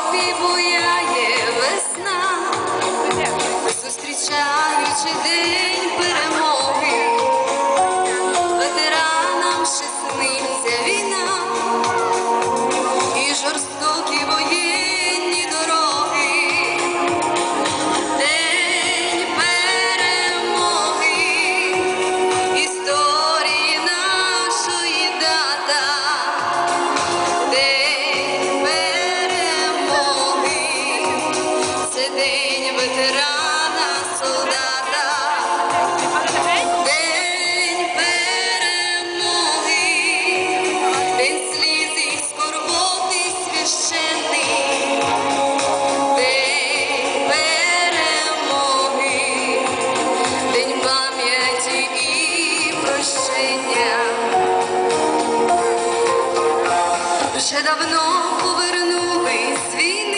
тропі буяє весна, зустрічаючи день. Ветерана солдата. День перемоги, день сліз перемоги, день пам'яті і. Вже давно повернулись ветерани.